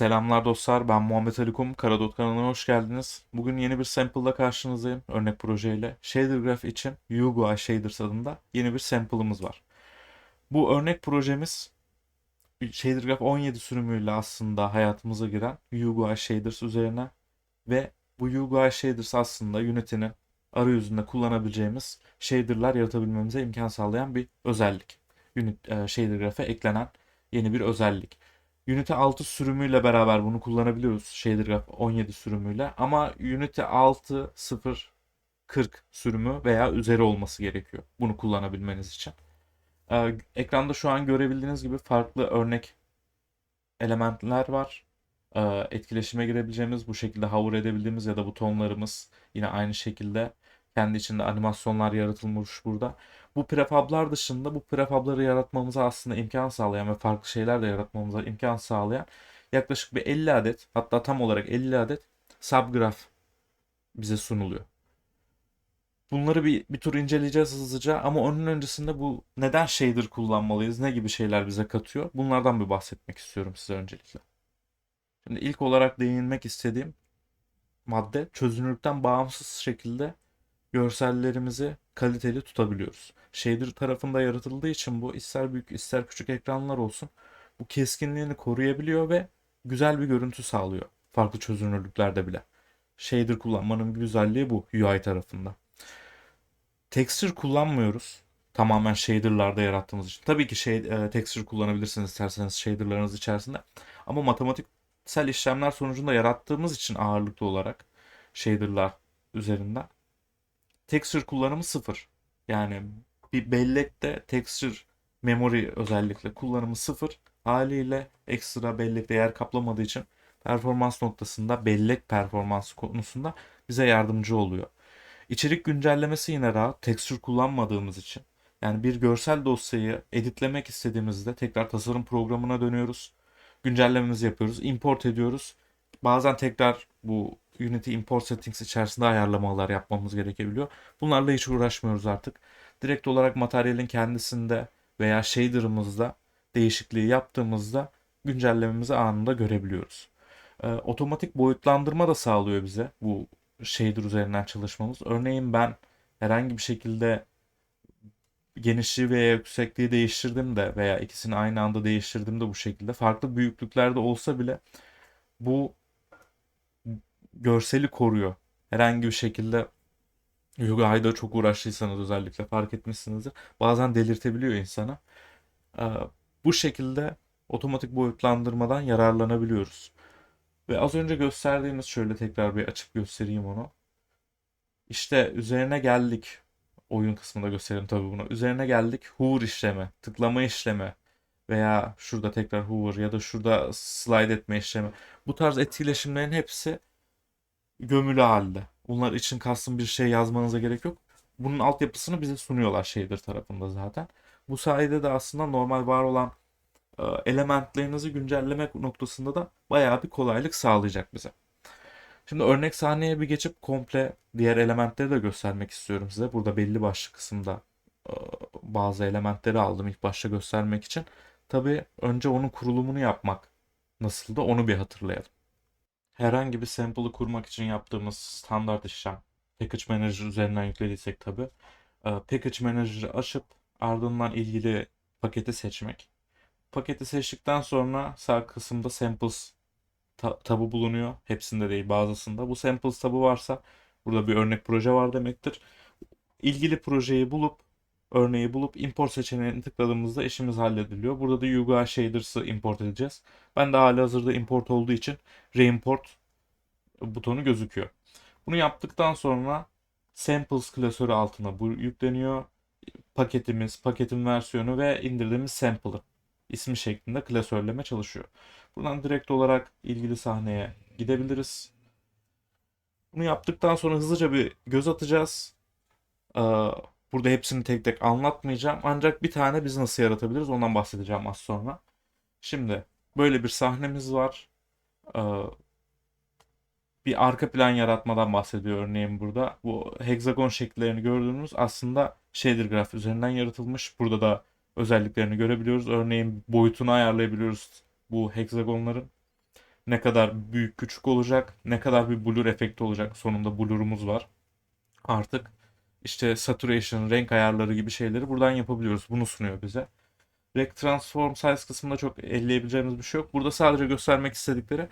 Selamlar dostlar, ben Muhammed Alikum. Karadot kanalına hoş geldiniz. Bugün yeni bir sample'la karşınızdayım, örnek projeyle. Shader Graph için UI Shaders adında yeni bir sample'ımız var. Bu örnek projemiz Shader Graph 17 sürümüyle aslında hayatımıza giren UI Shaders üzerine ve bu UI Shaders aslında Unity'nin arayüzünde kullanabileceğimiz shader'lar yaratabilmemize imkan sağlayan bir özellik. Unity, e, Shader Graph'e eklenen yeni bir özellik. Unity 6 sürümüyle beraber bunu kullanabiliyoruz. Shader Graph 17 sürümüyle. Ama Unity 6 0 40 sürümü veya üzeri olması gerekiyor bunu kullanabilmeniz için. Ee, ekranda şu an görebildiğiniz gibi farklı örnek elementler var. Ee, etkileşime girebileceğimiz, bu şekilde hover edebildiğimiz ya da butonlarımız yine aynı şekilde kendi içinde animasyonlar yaratılmış burada. Bu prefablar dışında bu prefabları yaratmamıza aslında imkan sağlayan ve farklı şeyler de yaratmamıza imkan sağlayan yaklaşık bir 50 adet hatta tam olarak 50 adet subgraph bize sunuluyor. Bunları bir, bir tur inceleyeceğiz hızlıca ama onun öncesinde bu neden shader kullanmalıyız, ne gibi şeyler bize katıyor bunlardan bir bahsetmek istiyorum size öncelikle. Şimdi ilk olarak değinmek istediğim madde çözünürlükten bağımsız şekilde görsellerimizi kaliteli tutabiliyoruz. Shader tarafında yaratıldığı için bu ister büyük ister küçük ekranlar olsun bu keskinliğini koruyabiliyor ve güzel bir görüntü sağlıyor. Farklı çözünürlüklerde bile. Shader kullanmanın güzelliği bu UI tarafında. Texture kullanmıyoruz. Tamamen shader'larda yarattığımız için. Tabii ki şey, e, texture kullanabilirsiniz isterseniz shader'larınız içerisinde. Ama matematiksel işlemler sonucunda yarattığımız için ağırlıklı olarak shader'lar üzerinden texture kullanımı sıfır. Yani bir bellekte texture memory özellikle kullanımı sıfır. Haliyle ekstra bellekte yer kaplamadığı için performans noktasında bellek performansı konusunda bize yardımcı oluyor. İçerik güncellemesi yine rahat. Texture kullanmadığımız için. Yani bir görsel dosyayı editlemek istediğimizde tekrar tasarım programına dönüyoruz. Güncellememizi yapıyoruz. Import ediyoruz. Bazen tekrar bu Unity import settings içerisinde ayarlamalar yapmamız gerekebiliyor. Bunlarla hiç uğraşmıyoruz artık. Direkt olarak materyalin kendisinde veya shader'ımızda değişikliği yaptığımızda güncellememizi anında görebiliyoruz. Ee, otomatik boyutlandırma da sağlıyor bize bu shader üzerinden çalışmamız. Örneğin ben herhangi bir şekilde genişliği veya yüksekliği değiştirdim de veya ikisini aynı anda değiştirdim de bu şekilde farklı büyüklüklerde olsa bile bu görseli koruyor. Herhangi bir şekilde UI'da çok uğraştıysanız özellikle fark etmişsinizdir. Bazen delirtebiliyor insana. Ee, bu şekilde otomatik boyutlandırmadan yararlanabiliyoruz. Ve az önce gösterdiğimiz şöyle tekrar bir açıp göstereyim onu. İşte üzerine geldik. Oyun kısmında göstereyim tabii bunu. Üzerine geldik. Hover işlemi, tıklama işlemi veya şurada tekrar hover ya da şurada slide etme işlemi. Bu tarz etkileşimlerin hepsi gömülü halde. Bunlar için kastım bir şey yazmanıza gerek yok. Bunun altyapısını bize sunuyorlar Shader tarafında zaten. Bu sayede de aslında normal var olan e, elementlerinizi güncellemek noktasında da bayağı bir kolaylık sağlayacak bize. Şimdi örnek sahneye bir geçip komple diğer elementleri de göstermek istiyorum size. Burada belli başlı kısımda e, bazı elementleri aldım ilk başta göstermek için. Tabii önce onun kurulumunu yapmak nasıldı onu bir hatırlayalım herhangi bir sample'ı kurmak için yaptığımız standart işlem Package Manager üzerinden yüklediysek tabi e, Package Manager'ı açıp ardından ilgili paketi seçmek. Paketi seçtikten sonra sağ kısımda Samples tabı bulunuyor. Hepsinde değil bazısında. Bu Samples tabı varsa burada bir örnek proje var demektir. İlgili projeyi bulup örneği bulup import seçeneğini tıkladığımızda işimiz hallediliyor. Burada da Yuga Shaders'ı import edeceğiz. Ben de hali hazırda import olduğu için reimport butonu gözüküyor. Bunu yaptıktan sonra samples klasörü altına bu yükleniyor. Paketimiz, paketin versiyonu ve indirdiğimiz sample'ı ismi şeklinde klasörleme çalışıyor. Buradan direkt olarak ilgili sahneye gidebiliriz. Bunu yaptıktan sonra hızlıca bir göz atacağız. Burada hepsini tek tek anlatmayacağım. Ancak bir tane biz nasıl yaratabiliriz ondan bahsedeceğim az sonra. Şimdi böyle bir sahnemiz var. Ee, bir arka plan yaratmadan bahsediyor örneğin burada. Bu hexagon şekillerini gördüğünüz aslında shader graf üzerinden yaratılmış. Burada da özelliklerini görebiliyoruz. Örneğin boyutunu ayarlayabiliyoruz bu hexagonların. ne kadar büyük küçük olacak, ne kadar bir blur efekti olacak. Sonunda blurumuz var. Artık işte saturation, renk ayarları gibi şeyleri buradan yapabiliyoruz. Bunu sunuyor bize. Rect Transform Size kısmında çok elleyebileceğimiz bir şey yok. Burada sadece göstermek istedikleri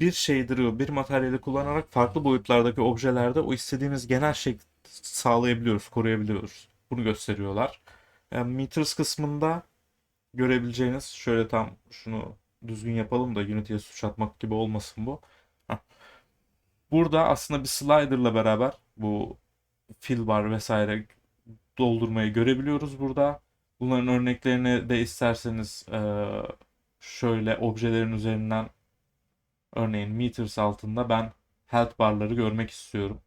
bir shader'ı, bir materyali kullanarak farklı boyutlardaki objelerde o istediğimiz genel şekli sağlayabiliyoruz, koruyabiliyoruz. Bunu gösteriyorlar. Yani meters kısmında görebileceğiniz şöyle tam şunu düzgün yapalım da Unity'ye suç atmak gibi olmasın bu. Burada aslında bir slider'la beraber bu fill bar vesaire doldurmayı görebiliyoruz burada. Bunların örneklerini de isterseniz eee, şöyle objelerin üzerinden örneğin meters altında ben health barları görmek istiyorum.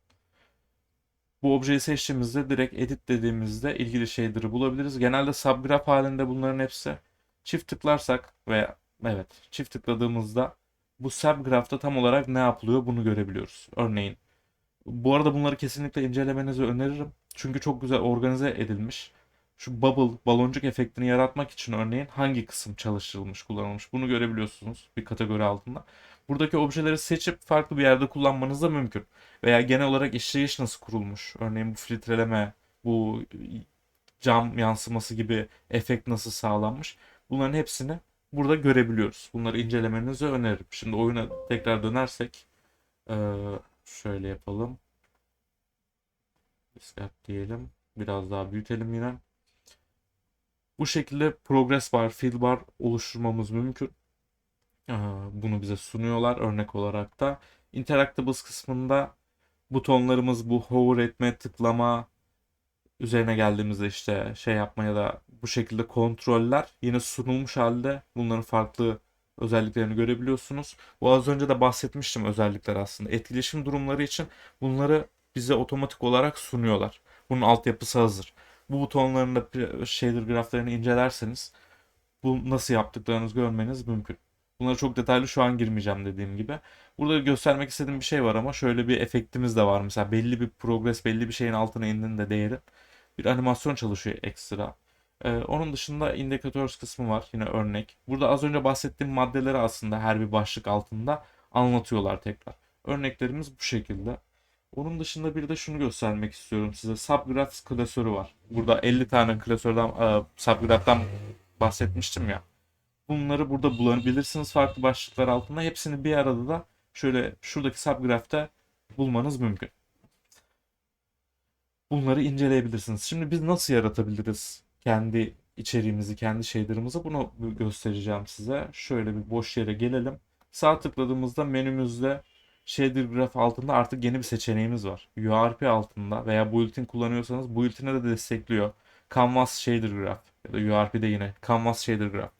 Bu objeyi seçtiğimizde direkt edit dediğimizde ilgili shader'ı bulabiliriz. Genelde subgraph halinde bunların hepsi. Çift tıklarsak ve evet çift tıkladığımızda bu subgraph'ta tam olarak ne yapılıyor bunu görebiliyoruz. Örneğin bu arada bunları kesinlikle incelemenizi öneririm. Çünkü çok güzel organize edilmiş. Şu bubble, baloncuk efektini yaratmak için örneğin hangi kısım çalıştırılmış, kullanılmış bunu görebiliyorsunuz bir kategori altında. Buradaki objeleri seçip farklı bir yerde kullanmanız da mümkün. Veya genel olarak işleyiş nasıl kurulmuş? Örneğin bu filtreleme, bu cam yansıması gibi efekt nasıl sağlanmış? Bunların hepsini burada görebiliyoruz. Bunları incelemenizi öneririm. Şimdi oyuna tekrar dönersek eee, şöyle yapalım. Discard diyelim. Biraz daha büyütelim yine. Bu şekilde progress bar, fill bar oluşturmamız mümkün. Ee, Bunu bize sunuyorlar örnek olarak da. Interactables kısmında butonlarımız bu hover etme, tıklama üzerine geldiğimizde işte şey yapma ya da bu şekilde kontroller yine sunulmuş halde bunların farklı özelliklerini görebiliyorsunuz. Bu az önce de bahsetmiştim özellikler aslında. Etkileşim durumları için bunları bize otomatik olarak sunuyorlar. Bunun altyapısı hazır. Bu butonların da shader graflarını incelerseniz bu nasıl yaptıklarınızı görmeniz mümkün. Bunlara çok detaylı şu an girmeyeceğim dediğim gibi. Burada göstermek istediğim bir şey var ama şöyle bir efektimiz de var. Mesela belli bir progress, belli bir şeyin altına indiğinde değeri bir animasyon çalışıyor ekstra. Ee, onun dışında indicators kısmı var. Yine örnek. Burada az önce bahsettiğim maddeleri aslında her bir başlık altında anlatıyorlar tekrar. Örneklerimiz bu şekilde. Onun dışında bir de şunu göstermek istiyorum size. Subgraphs klasörü var. Burada 50 tane klasörden, e, subgraph'tan bahsetmiştim ya. Bunları burada bulabilirsiniz farklı başlıklar altında. Hepsini bir arada da şöyle şuradaki subgraph'te bulmanız mümkün. Bunları inceleyebilirsiniz. Şimdi biz nasıl yaratabiliriz kendi içeriğimizi, kendi shader'ımızı bunu göstereceğim size. Şöyle bir boş yere gelelim. Sağ tıkladığımızda menümüzde shader graph altında artık yeni bir seçeneğimiz var. URP altında veya built-in kullanıyorsanız built-in'e de destekliyor. Canvas shader graph ya da URP'de yine Canvas shader graph.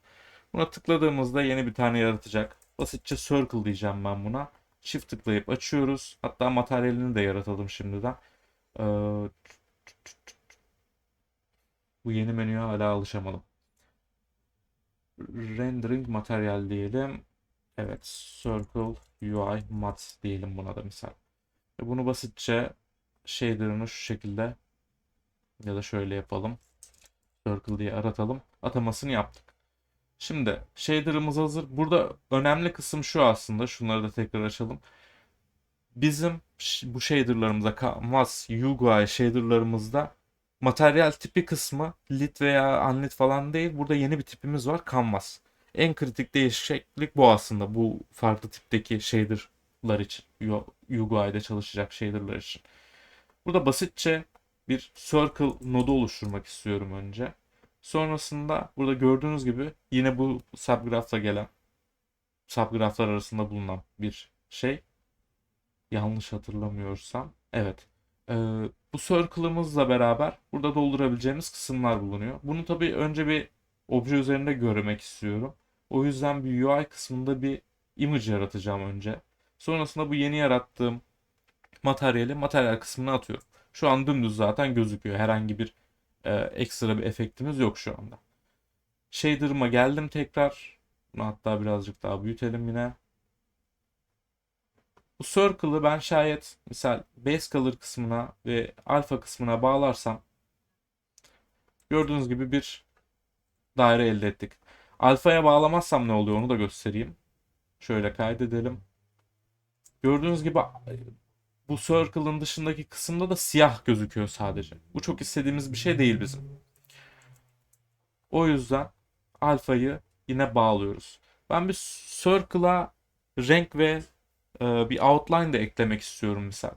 Buna tıkladığımızda yeni bir tane yaratacak. Basitçe circle diyeceğim ben buna. Shift tıklayıp açıyoruz. Hatta materyalini de yaratalım şimdiden. Ee, bu yeni menüye hala alışamadım. Rendering materyal diyelim. Evet, Circle UI Mat diyelim buna da misal. Ve bunu basitçe shader'ını şu şekilde ya da şöyle yapalım. Circle diye aratalım. Atamasını yaptık. Şimdi shader'ımız hazır. Burada önemli kısım şu aslında. Şunları da tekrar açalım. Bizim bu shader'larımızda Canvas, UI shader'larımızda materyal tipi kısmı lit veya unlit falan değil. Burada yeni bir tipimiz var. Canvas. En kritik değişiklik bu aslında. Bu farklı tipteki shader'lar için. UI'de çalışacak shader'lar için. Burada basitçe bir circle nodu oluşturmak istiyorum önce. Sonrasında burada gördüğünüz gibi yine bu subgraph'la gelen subgraph'lar arasında bulunan bir şey. Yanlış hatırlamıyorsam. Evet. Ee, bu circle'ımızla beraber burada doldurabileceğimiz kısımlar bulunuyor. Bunu tabii önce bir obje üzerinde görmek istiyorum. O yüzden bir UI kısmında bir image yaratacağım önce. Sonrasında bu yeni yarattığım materyali materyal kısmına atıyorum. Şu an dümdüz zaten gözüküyor. Herhangi bir e, ekstra bir efektimiz yok şu anda. Shader'ıma geldim tekrar. Bunu hatta birazcık daha büyütelim yine. Bu circle'ı ben şayet misal base color kısmına ve alfa kısmına bağlarsam gördüğünüz gibi bir daire elde ettik. Alfaya bağlamazsam ne oluyor onu da göstereyim. Şöyle kaydedelim. Gördüğünüz gibi bu circle'ın dışındaki kısımda da siyah gözüküyor sadece. Bu çok istediğimiz bir şey değil bizim. O yüzden alfayı yine bağlıyoruz. Ben bir circle'a renk ve e, bir outline de eklemek istiyorum misal.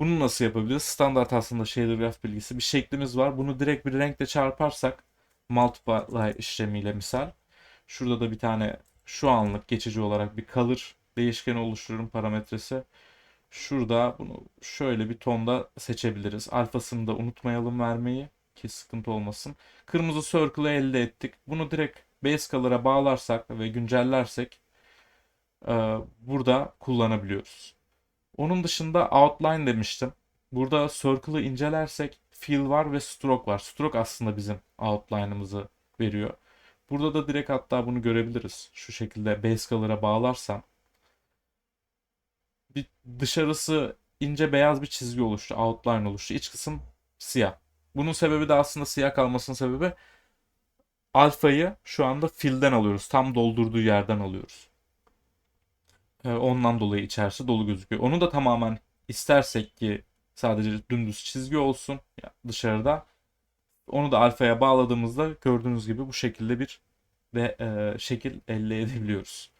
Bunu nasıl yapabiliriz? Standart aslında shader graph bilgisi. Bir şeklimiz var. Bunu direkt bir renkle çarparsak multiply işlemiyle misal. Şurada da bir tane şu anlık geçici olarak bir color değişkeni oluştururum parametresi. Şurada bunu şöyle bir tonda seçebiliriz. Alfasını da unutmayalım vermeyi ki sıkıntı olmasın. Kırmızı circle'ı elde ettik. Bunu direkt base color'a bağlarsak ve güncellersek burada kullanabiliyoruz. Onun dışında outline demiştim. Burada circle'ı incelersek fill var ve stroke var. Stroke aslında bizim outline'ımızı veriyor. Burada da direkt hatta bunu görebiliriz. Şu şekilde base color'a bağlarsam bir dışarısı ince beyaz bir çizgi oluştu. Outline oluştu. İç kısım siyah. Bunun sebebi de aslında siyah kalmasının sebebi alfayı şu anda fill'den alıyoruz. Tam doldurduğu yerden alıyoruz. Ee, ondan dolayı içerisi dolu gözüküyor. Onu da tamamen istersek ki sadece dümdüz çizgi olsun dışarıda. Onu da alfaya bağladığımızda gördüğünüz gibi bu şekilde bir de e, şekil elde edebiliyoruz.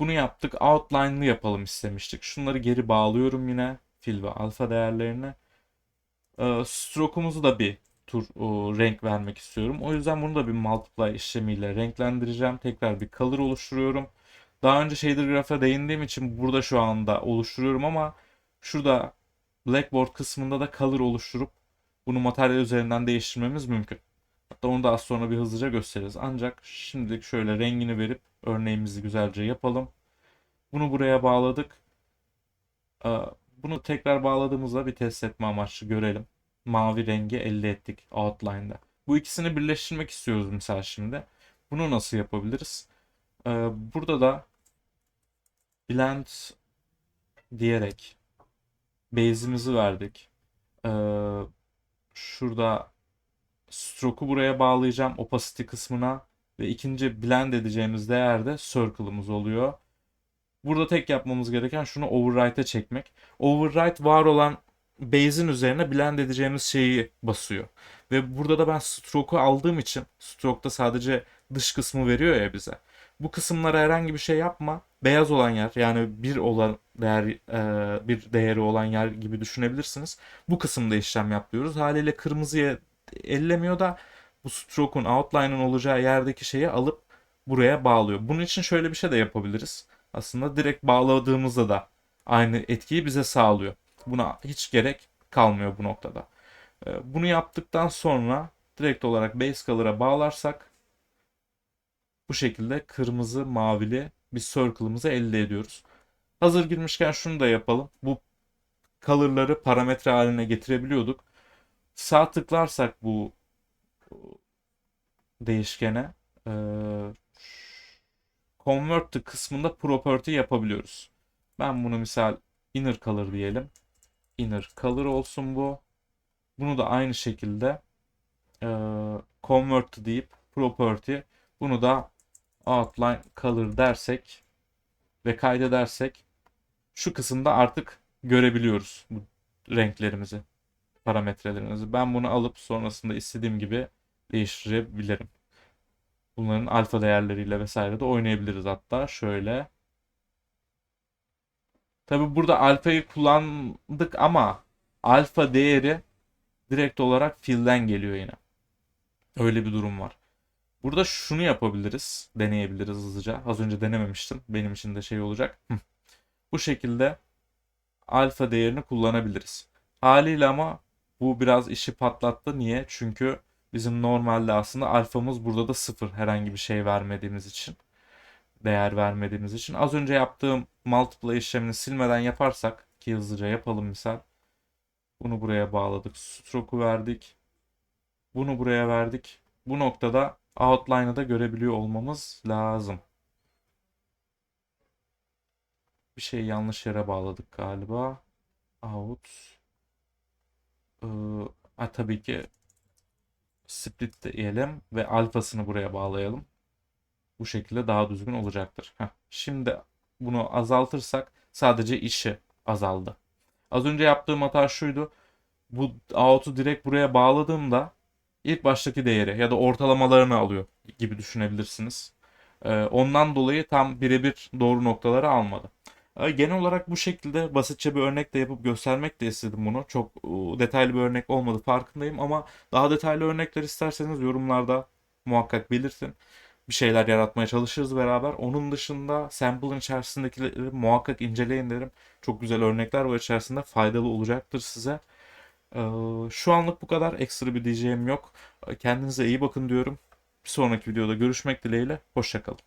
Bunu yaptık. Outline'lı yapalım istemiştik. Şunları geri bağlıyorum yine. Fill ve alfa değerlerine. E, stroke'umuzu da bir tur o, renk vermek istiyorum. O yüzden bunu da bir multiply işlemiyle renklendireceğim. Tekrar bir color oluşturuyorum. Daha önce shader graph'a değindiğim için burada şu anda oluşturuyorum ama şurada Blackboard kısmında da color oluşturup bunu materyal üzerinden değiştirmemiz mümkün. Hatta onu da az sonra bir hızlıca gösteririz. Ancak şimdilik şöyle rengini verip örneğimizi güzelce yapalım. Bunu buraya bağladık. Bunu tekrar bağladığımızda bir test etme amaçlı görelim. Mavi rengi elde ettik outline'da. Bu ikisini birleştirmek istiyoruz mesela şimdi. Bunu nasıl yapabiliriz? Burada da blend diyerek base'imizi verdik. Şurada stroke'u buraya bağlayacağım opacity kısmına ve ikinci blend edeceğimiz değer de circle'ımız oluyor. Burada tek yapmamız gereken şunu overwrite'e çekmek. Overwrite var olan base'in üzerine blend edeceğimiz şeyi basıyor. Ve burada da ben stroke'u aldığım için stroke'da sadece dış kısmı veriyor ya bize. Bu kısımlara herhangi bir şey yapma. Beyaz olan yer yani bir olan değer e, bir değeri olan yer gibi düşünebilirsiniz. Bu kısımda işlem yapıyoruz. Haliyle kırmızıya ellemiyor da bu stroke'un outline'ın olacağı yerdeki şeyi alıp buraya bağlıyor. Bunun için şöyle bir şey de yapabiliriz. Aslında direkt bağladığımızda da aynı etkiyi bize sağlıyor. Buna hiç gerek kalmıyor bu noktada. E, bunu yaptıktan sonra direkt olarak base color'a bağlarsak bu şekilde kırmızı mavili bir circle'ımızı elde ediyoruz. Hazır girmişken şunu da yapalım. Bu color'ları parametre haline getirebiliyorduk. Sağ tıklarsak bu değişkene e, convert kısmında property yapabiliyoruz. Ben bunu misal inner color diyelim. Inner color olsun bu. Bunu da aynı şekilde e, convert deyip property bunu da outline color dersek ve kaydedersek şu kısımda artık görebiliyoruz bu renklerimizi, parametrelerimizi. Ben bunu alıp sonrasında istediğim gibi değiştirebilirim. Bunların alfa değerleriyle vesaire de oynayabiliriz hatta. Şöyle. Tabi burada alfayı kullandık ama alfa değeri direkt olarak fill'den geliyor yine. Öyle bir durum var. Burada şunu yapabiliriz. Deneyebiliriz hızlıca. Az önce denememiştim. Benim için de şey olacak. Bu şekilde alfa değerini kullanabiliriz. Haliyle ama bu biraz işi patlattı. Niye? Çünkü bizim normalde aslında alfamız burada da sıfır herhangi bir şey vermediğimiz için. Değer vermediğimiz için. Az önce yaptığım multiply işlemini silmeden yaparsak ki hızlıca yapalım misal. Bunu buraya bağladık. Stroke'u verdik. Bunu buraya verdik. Bu noktada outline'ı da görebiliyor olmamız lazım. Bir şey yanlış yere bağladık galiba. Out. Ee, tabii ki split diyelim ve alfasını buraya bağlayalım. Bu şekilde daha düzgün olacaktır. Heh. Şimdi bunu azaltırsak sadece işi azaldı. Az önce yaptığım hata şuydu. Bu out'u direkt buraya bağladığımda ilk baştaki değeri ya da ortalamalarını alıyor gibi düşünebilirsiniz. Ee, ondan dolayı tam birebir doğru noktaları almadı. Ee, Genel olarak bu şekilde basitçe bir örnek de yapıp göstermek de istedim bunu. Çok detaylı bir örnek olmadı farkındayım ama daha detaylı örnekler isterseniz yorumlarda muhakkak belirtin. Bir şeyler yaratmaya çalışırız beraber. Onun dışında sample'ın içerisindekileri muhakkak inceleyin derim. Çok güzel örnekler var içerisinde. Faydalı olacaktır size. Ee, Şu anlık bu kadar. Ekstra bir diyeceğim yok. Kendinize iyi bakın diyorum. Bir sonraki videoda görüşmek dileğiyle. Hoşçakalın.